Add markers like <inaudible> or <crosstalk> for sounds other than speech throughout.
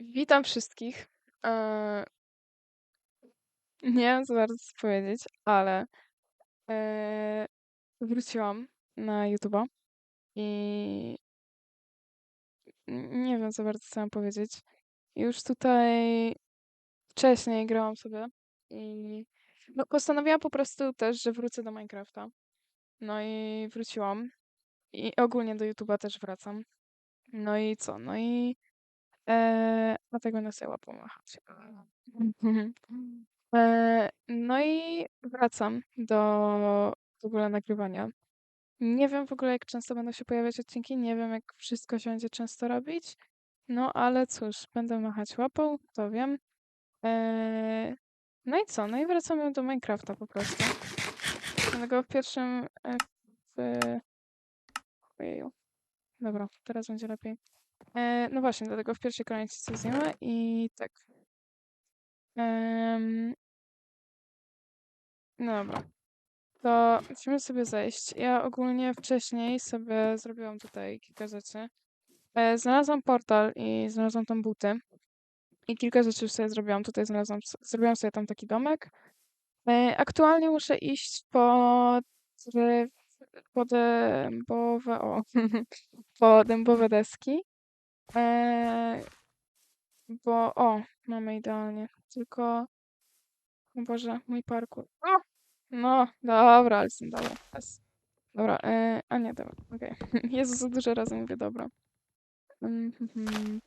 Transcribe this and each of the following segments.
Witam wszystkich. Eee, nie wiem co bardzo co powiedzieć, ale eee, wróciłam na YouTube'a i nie wiem za bardzo co mam powiedzieć. Już tutaj wcześniej grałam sobie i no, postanowiłam po prostu też, że wrócę do Minecrafta. No i wróciłam i ogólnie do YouTube'a też wracam. No i co? No i eee, dlatego będę sobie łapą machać. E, no i wracam do w ogóle nagrywania. Nie wiem w ogóle, jak często będą się pojawiać odcinki, nie wiem, jak wszystko się będzie często robić. No ale cóż, będę machać łapą, to wiem. E, no i co? No i wracamy do Minecrafta po prostu. Dlatego w pierwszym... e, W... Ojeju. Dobra, teraz będzie lepiej. E, no właśnie, dlatego w pierwszej kolejności coś zjemy i tak. Em, Dobra. To musimy sobie zejść. Ja ogólnie wcześniej sobie zrobiłam tutaj kilka rzeczy. E, znalazłam portal i znalazłam tam buty. I kilka rzeczy już sobie zrobiłam. Tutaj znalazłam, zrobiłam sobie tam taki domek. E, aktualnie muszę iść po drew, po dębowe, o, <laughs> po dębowe deski. E, bo, o, mamy idealnie. Tylko, o Boże, mój parkour. O! No, dobra, ale jestem dobra. Dobra, e, a nie, dobra, okej. <laughs> Jezu, za dużo razy mówię dobra. Mm, mhm.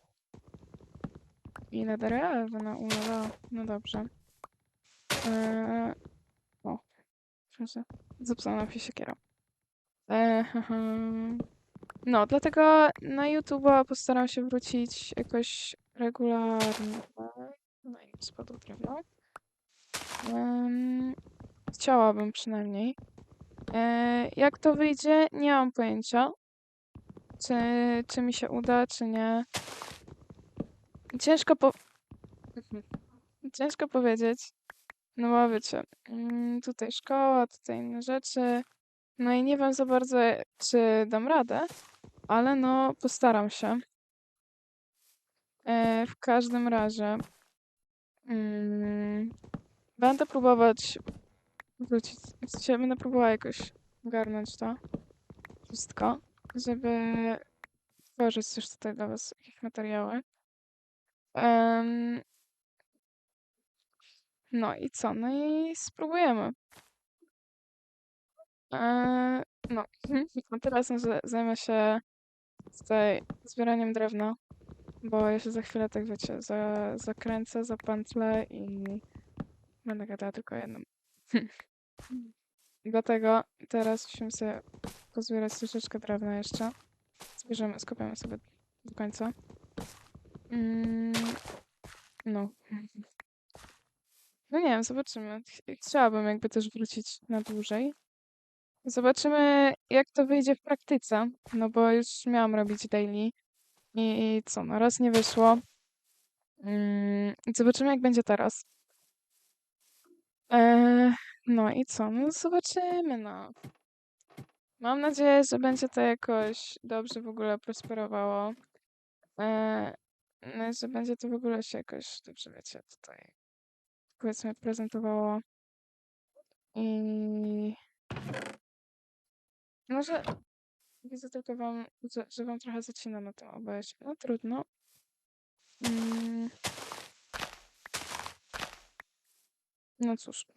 I netherrawy na ulala. No dobrze. E, o, proszę. Zepsuła nam się siekiera. E, mhm. No, dlatego na YouTube'a postaram się wrócić jakoś regularnie. No i spadło. Em, chciałabym przynajmniej. E, jak to wyjdzie, nie mam pojęcia. Czy, czy mi się uda, czy nie. Ciężko po... <laughs> Ciężko powiedzieć. No bo wiecie, mm, tutaj szkoła, tutaj inne rzeczy. No i nie wiem za bardzo, czy dam radę, ale no postaram się. E, w każdym razie mm, będę próbować wrócić. W sensie będę próbowała jakoś ogarnąć to wszystko, żeby tworzyć też tutaj dla was jakieś materiały. Em, no i co? No i spróbujemy. Eee, no, <laughs> a teraz zajmę się tutaj zbieraniem drewna, bo ja się za chwilę, tak wiecie, za, zakręcę, zapętlę i będę gadała tylko jednym. <laughs> Dlatego teraz musimy sobie pozbierać troszeczkę drewna jeszcze. Zbierzemy, skopiemy sobie do końca. Mm, no. <laughs> No nie wiem, zobaczymy. Ch- Chciałabym jakby też wrócić na dłużej. Zobaczymy, jak to wyjdzie w praktyce, no bo już miałam robić daily i co, no raz nie wyszło. I zobaczymy, jak będzie teraz. Eee, no i co, no zobaczymy, no. Mam nadzieję, że będzie to jakoś dobrze w ogóle prosperowało. Eee, no, że będzie to w ogóle się jakoś dobrze, wiecie, tutaj powiedzmy prezentowało. I może widzę tylko wam, że, wam trochę zacina na tym obejść. No trudno. Mm, no cóż.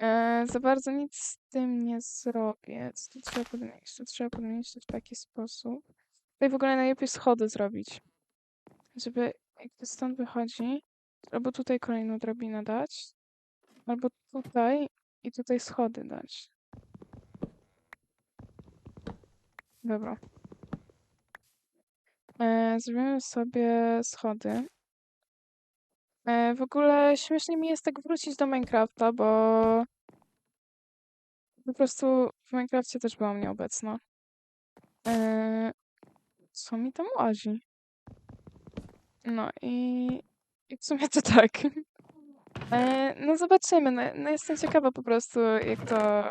E, za bardzo nic z tym nie zrobię. Co trzeba podmienić? To trzeba podmienić to w taki sposób. Tutaj w ogóle najlepiej schody zrobić. Żeby jak to stąd wychodzi, albo tutaj kolejną drabinę dać, albo tutaj i tutaj schody dać. Dobra. E, zrobimy sobie schody. E, w ogóle śmiesznie mi jest tak wrócić do Minecrafta, bo po prostu w Minecrafcie też byłam nieobecna. E, co mi tam łazi? No i, i w sumie to tak. E, no zobaczymy. No, no jestem ciekawa po prostu, jak to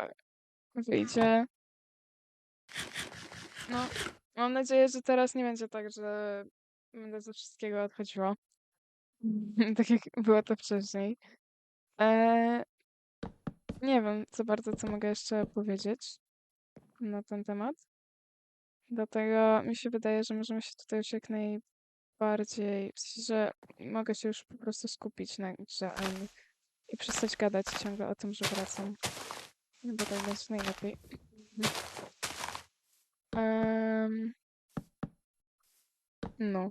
wyjdzie. No, mam nadzieję, że teraz nie będzie tak, że będę ze wszystkiego odchodziła. <laughs> Tak jak było to wcześniej. Eee, nie wiem za bardzo, co mogę jeszcze powiedzieć na ten temat. Dlatego mi się wydaje, że możemy się tutaj już jak najbardziej, w sensie, że mogę się już po prostu skupić na grze i przestać gadać ciągle o tym, że wracam. Bo tak będzie najlepiej. Em, no.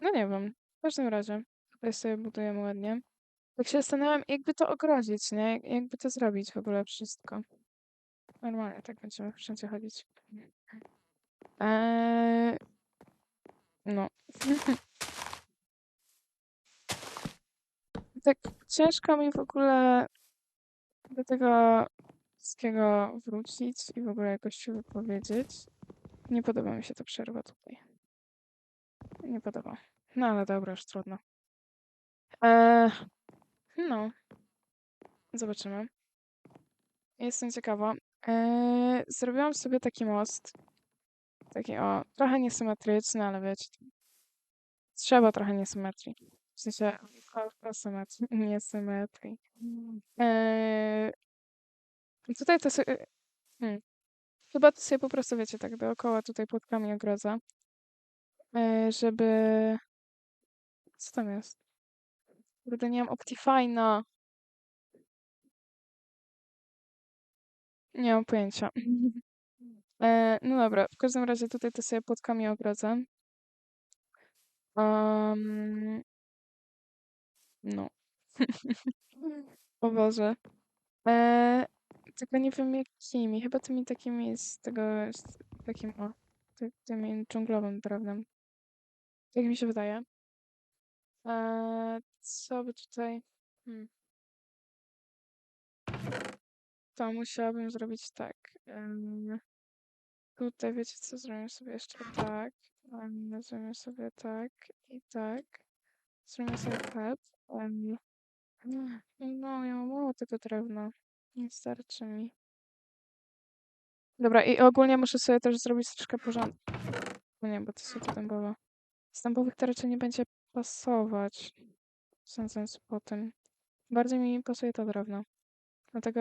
No nie wiem. W każdym razie, tutaj sobie budujemy ładnie. Tak się zastanawiam, jakby to ogrodzić, nie? Jak- Jakby to zrobić w ogóle wszystko. Normalnie tak będziemy wszędzie chodzić. Eee, no. <laughs> Tak ciężko mi w ogóle do tego wszystkiego wrócić i w ogóle jakoś się wypowiedzieć. Nie podoba mi się ta przerwa tutaj. Nie podoba. No ale dobra, już trudno. Eee, no. Zobaczymy. Jestem ciekawa. Eee, zrobiłam sobie taki most. Taki o, trochę niesymetryczny, ale wiecie. Trzeba trochę niesymetrii. W sensie o- asymetrii, niesymetrii. Eee, i tutaj to sobie... Hmm. Chyba to sobie po prostu, wiecie, tak dookoła tutaj płotkami ogrodza. Eee, żeby... Co tam jest? Kurde, nie mam Optifine'a. Nie mam pojęcia. <laughs> E, no dobra, w każdym razie tutaj to sobie płotkami ogrodzę. Um, no. <laughs> O Boże. E, tylko nie wiem jakimi. Chyba tymi takimi z tego, z takim o, ty, tymi dżunglowym drewnem. Tak mi się wydaje. E, co by tutaj... Hmm. To musiałabym zrobić tak. tutaj wiecie co, zrobimy sobie jeszcze tak. em, Zrobimy sobie tak i tak. Zrobimy sobie tak. No, ja mam mało tego drewna. Nie starczy mi. Dobra, i ogólnie muszę sobie też zrobić troszkę porządku. Nie, bo to są dębowe. Z dębowych to nie będzie pasować. Sądząc po tym. Bardziej mi pasuje to drewno. Dlatego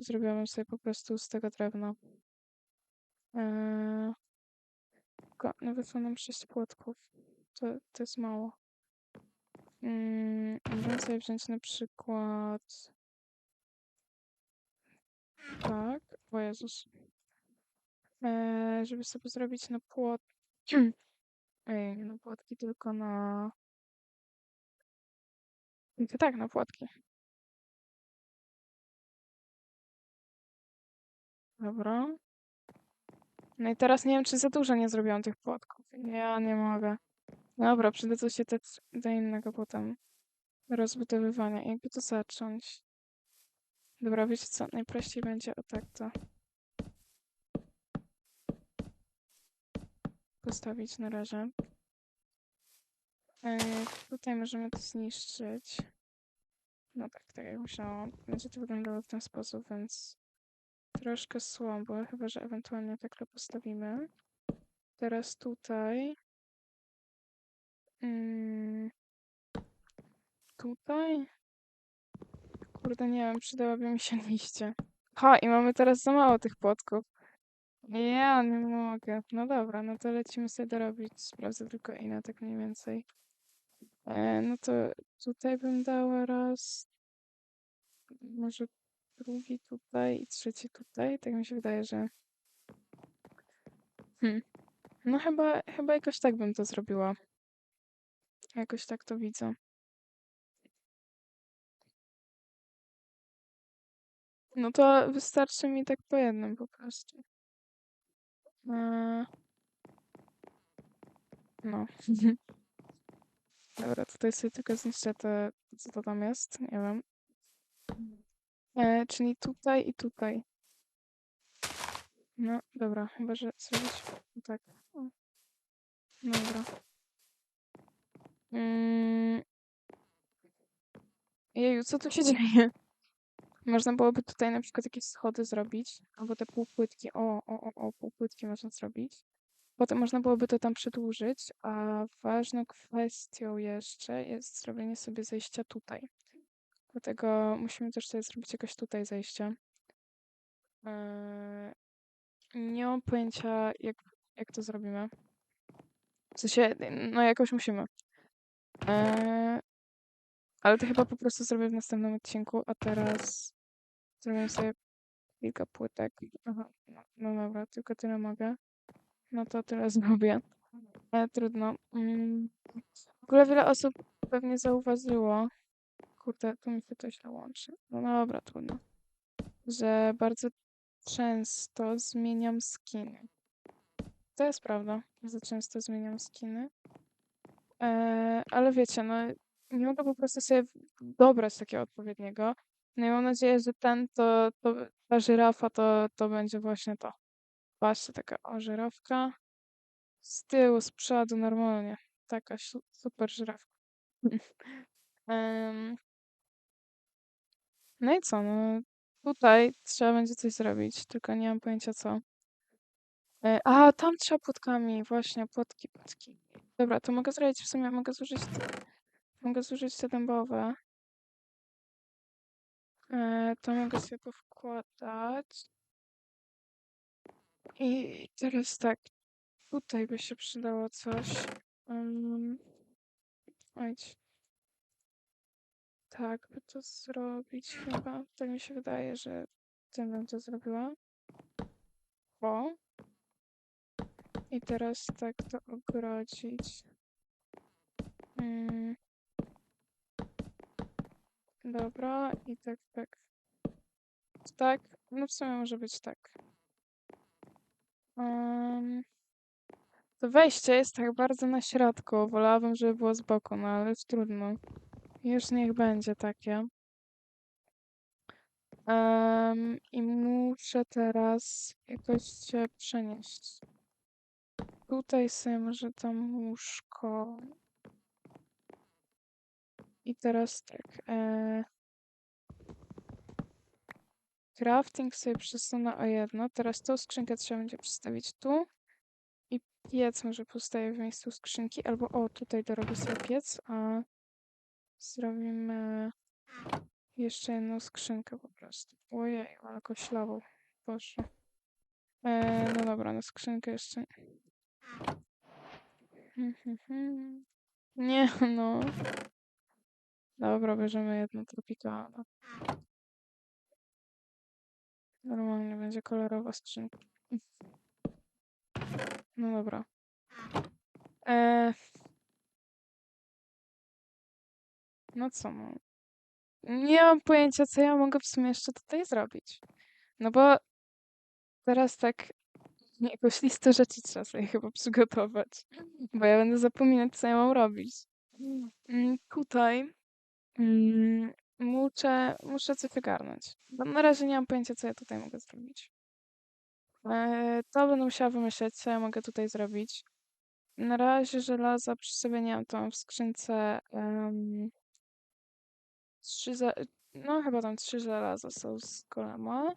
zrobiłabym sobie po prostu z tego drewna. Eee, tylko nawet mam 6 płotków. To, to jest mało. Mm, możemy sobie wziąć na przykład... Tak, o Jezus. Eee, żeby sobie zrobić na płot... <clears throat> Ej, nie na płotki, tylko na... Tylko tak, na płotki. Dobra. No i teraz nie wiem, czy za dużo nie zrobiłam tych płotków. Ja nie mogę. Dobra, przydadzą się te do innego potem rozbudowywania. Jakby to zacząć? Dobra, wiecie co? Najprościej będzie o tak to postawić na razie. E, tutaj możemy to zniszczyć. No tak, tak jak myślałam. Będzie to wyglądało w ten sposób, więc troszkę słabo, chyba że ewentualnie takle postawimy. Teraz tutaj. Mm, tutaj. Kurde, nie wiem, przydałaby mi się <laughs> liście. Ha, i mamy teraz za mało tych płotków. Ja nie mogę. No dobra, no to lecimy sobie dorobić. Sprawdzę tylko ile, tak mniej więcej. E, no to tutaj bym dała raz. Może drugi tutaj i trzeci tutaj. Tak mi się wydaje, że. Hmm. No chyba, chyba jakoś tak bym to zrobiła. Jakoś tak to widzę. No to wystarczy mi tak po jednym po prostu. E, No. Dobra, tutaj sobie tylko zniszczę te, co to tam jest, nie wiem. E, czyli tutaj i tutaj. No, dobra, chyba, że zrobić tak. O. Dobra. Mm. Jeju, co tu się <laughs> dzieje? Można byłoby tutaj na przykład jakieś schody zrobić, albo te półpłytki. O, o, o, o, półpłytki można zrobić. Potem można byłoby to tam przedłużyć, a ważną kwestią jeszcze jest zrobienie sobie zejścia tutaj. Dlatego musimy też sobie zrobić jakoś tutaj zejście. Eee, nie mam pojęcia, jak, jak to zrobimy. W sensie, no jakoś musimy. Eee, ale to chyba po prostu zrobię w następnym odcinku, a teraz zrobię sobie kilka płytek. Aha, no, no dobra, tylko tyle mogę. No to tyle <laughs> zrobię. Ale trudno. Mm. W ogóle wiele osób pewnie zauważyło. Kurde, tu mi się to źle łączy. No dobra, trudno. Że bardzo często zmieniam skiny. To jest prawda, że często zmieniam skiny. Eee, ale wiecie, no nie mogę po prostu sobie dobrać takiego odpowiedniego. No i mam nadzieję, że ten, to, to ta żyrafa, to, to będzie właśnie to. Patrzcie, taka o, żyrafka. Z tyłu, z przodu, normalnie. Taka su- super żyrafka. <laughs> Em, no i co, no tutaj trzeba będzie coś zrobić, tylko nie mam pojęcia co. E, A, tam trzeba płotkami, właśnie, płotki, płotki. Dobra, to mogę zrobić, w sumie mogę zużyć te, mogę zużyć te dębowe. E, to mogę sobie powkładać. I teraz tak, tutaj by się przydało coś. Um. Tak, by to zrobić chyba. Tak mi się wydaje, że tym bym to zrobiła. O. I teraz tak to ogrodzić. Mm. Dobra, i tak, tak. Tak, no w sumie może być tak. Um, to wejście jest tak bardzo na środku. Wolałabym, żeby było z boku, no ale już trudno. Już niech będzie takie. Em, I muszę teraz jakoś się przenieść. Tutaj sobie może tam łóżko. I teraz tak. E... Crafting sobie przesunę o jedno. Teraz tą skrzynkę trzeba będzie przestawić tu. I piec może postawię w miejscu skrzynki. Albo o, tutaj dorobię sobie piec, a zrobimy jeszcze jedną skrzynkę po prostu. Ojej, ale koślawo poszło. E, no dobra, na skrzynkę jeszcze. Nie, <laughs> no. Dobra, bierzemy jedno tropikala. Normalnie będzie kolorowa skrzynka. No dobra. E... No co, no. Nie mam pojęcia, co ja mogę w sumie jeszcze tutaj zrobić. No bo teraz tak jakąś listę rzeczy trzeba sobie chyba przygotować. Bo ja będę zapominać, co ja mam robić. Mm, Tutaj mm, muszę, muszę coś ogarnąć. Bo na razie nie mam pojęcia, co ja tutaj mogę zrobić. E, To będę musiała wymyśleć, co ja mogę tutaj zrobić. Na razie żelaza przy sobie nie mam, to mam w skrzynce em, trzy, za- no chyba tam trzy żelaza są z golema.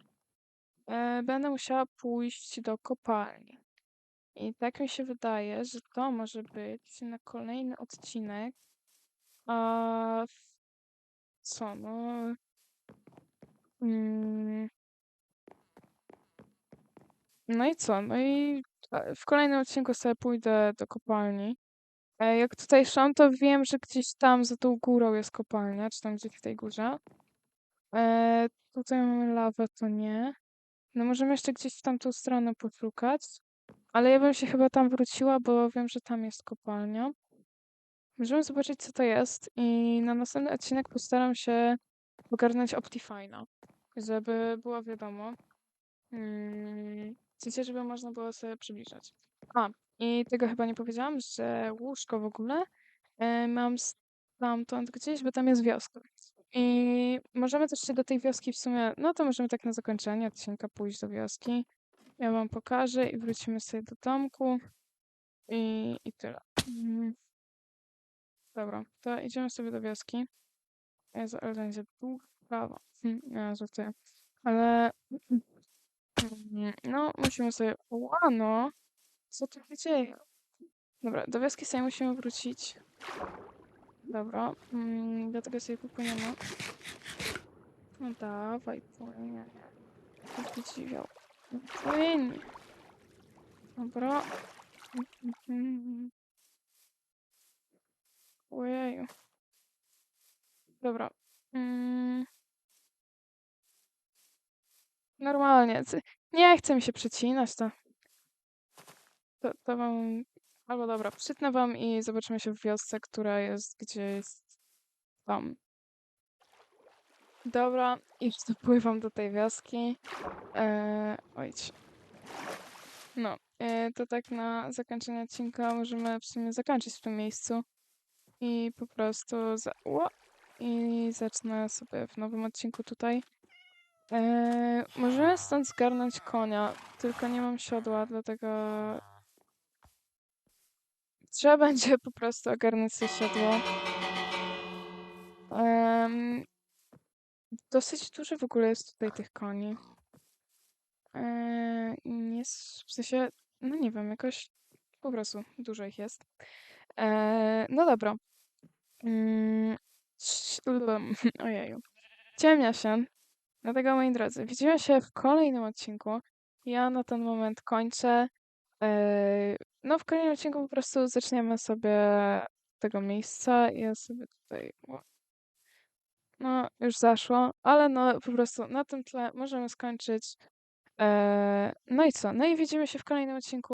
E, Będę musiała pójść do kopalni. I tak mi się wydaje, że to może być na kolejny odcinek. A w- co, no. Mm, no i co? No i w kolejnym odcinku sobie pójdę do kopalni. E, Jak tutaj szłam, to wiem, że gdzieś tam za tą górą jest kopalnia, czy tam gdzieś w tej górze. E, tutaj mamy lawę, to nie. No możemy jeszcze gdzieś w tamtą stronę poszukać. Ale ja bym się chyba tam wróciła, bo wiem, że tam jest kopalnia. Możemy zobaczyć, co to jest. I na następny odcinek postaram się ogarnąć Optifine'a, żeby było wiadomo. Mm, w sensie, żeby można było sobie przybliżać. A, i tego chyba nie powiedziałam, że łóżko w ogóle e, mam stamtąd gdzieś, bo tam jest wioska. I możemy też się do tej wioski w sumie, no to możemy tak na zakończenie odcinka pójść do wioski. Ja wam pokażę i wrócimy sobie do domku. I, i tyle. Mm. Dobra, to idziemy sobie do wioski. Jezu, ale będzie długo. prawo. Hm, nie, żartuję. Ale mm, no, musimy sobie... Łano! Co tu się dzieje? Dobra, do wioski sobie musimy wrócić. Dobra, mm, dlatego sobie popłyniemy. No dawaj, płynie. Taki dziwiał. No Płyń! Dobra. Ojeju. Dobra. Mm. Normalnie. Nie chce mi się przecinać to. To, to wam... Albo dobra, przytnę wam i zobaczymy się w wiosce, która jest gdzieś tam. Dobra, już <laughs> dopływam do tej wioski. Eee, ojdź. No, e, to tak na zakończenie odcinka możemy w sumie zakończyć w tym miejscu. I po prostu za... Ło! I zacznę sobie w nowym odcinku tutaj. Eee, możemy stąd zgarnąć konia, tylko nie mam siodła, dlatego trzeba <laughs> będzie po prostu ogarnąć sobie siodło. Em, dosyć dużo w ogóle jest tutaj tych koni. Eee, nie, w sensie, no nie wiem, jakoś po prostu dużo ich jest. Eee, no dobra. Mm, <laughs> Ojeju. Ciemnia się. Dlatego, moi drodzy, widzimy się w kolejnym odcinku. Ja na ten moment kończę. Eee, no, w kolejnym odcinku po prostu zaczniemy sobie tego miejsca. Ja sobie tutaj. No, już zaszło, ale no po prostu na tym tle możemy skończyć. Eee, no i co? No i widzimy się w kolejnym odcinku.